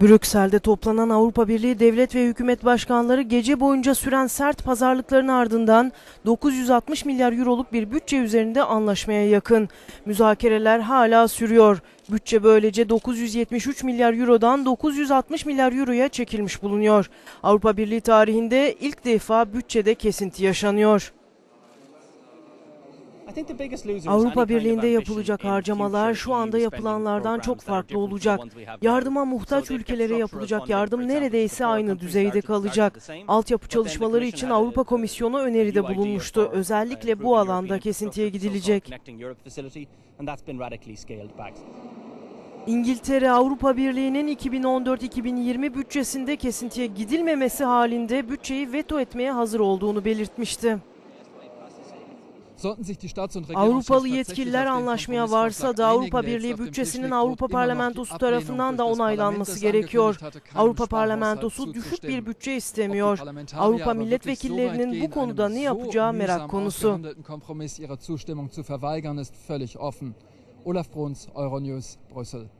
Brüksel'de toplanan Avrupa Birliği devlet ve hükümet başkanları gece boyunca süren sert pazarlıkların ardından 960 milyar euroluk bir bütçe üzerinde anlaşmaya yakın. Müzakereler hala sürüyor. Bütçe böylece 973 milyar eurodan 960 milyar euroya çekilmiş bulunuyor. Avrupa Birliği tarihinde ilk defa bütçede kesinti yaşanıyor. Avrupa Birliği'nde yapılacak harcamalar şu anda yapılanlardan çok farklı olacak. Yardıma muhtaç ülkelere yapılacak yardım neredeyse aynı düzeyde kalacak. Altyapı çalışmaları için Avrupa Komisyonu öneride bulunmuştu. Özellikle bu alanda kesintiye gidilecek. İngiltere Avrupa Birliği'nin 2014-2020 bütçesinde kesintiye gidilmemesi halinde bütçeyi veto etmeye hazır olduğunu belirtmişti. Avrupalı yetkililer anlaşmaya varsa da Avrupa Birliği bütçesinin Avrupa Parlamentosu tarafından da onaylanması gerekiyor. Avrupa Parlamentosu düşük bir bütçe istemiyor. Avrupa milletvekillerinin bu konuda ne yapacağı merak konusu. Olaf Bruns, Euronews, Brüssel.